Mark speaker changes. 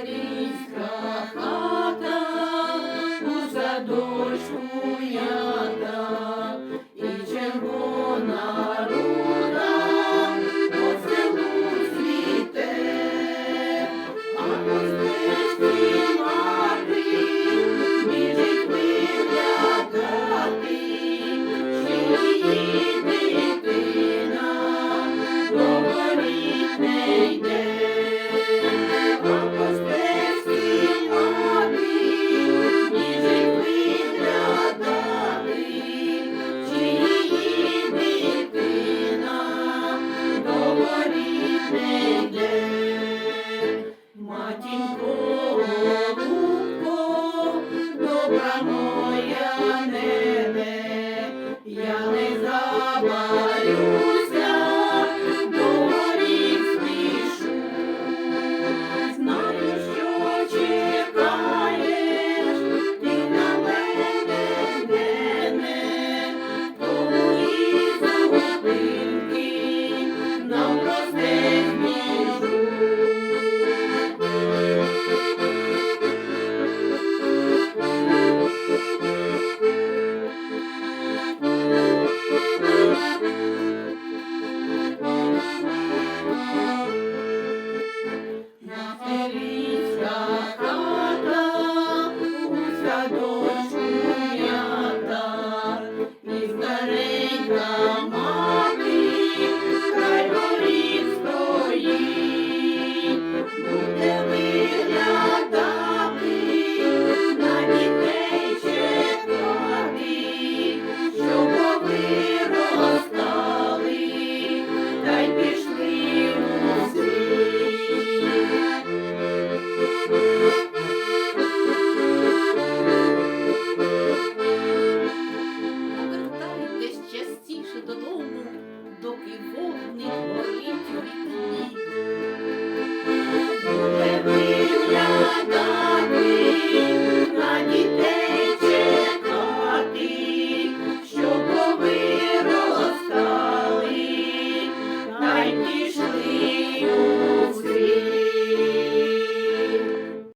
Speaker 1: Материнська хата малює.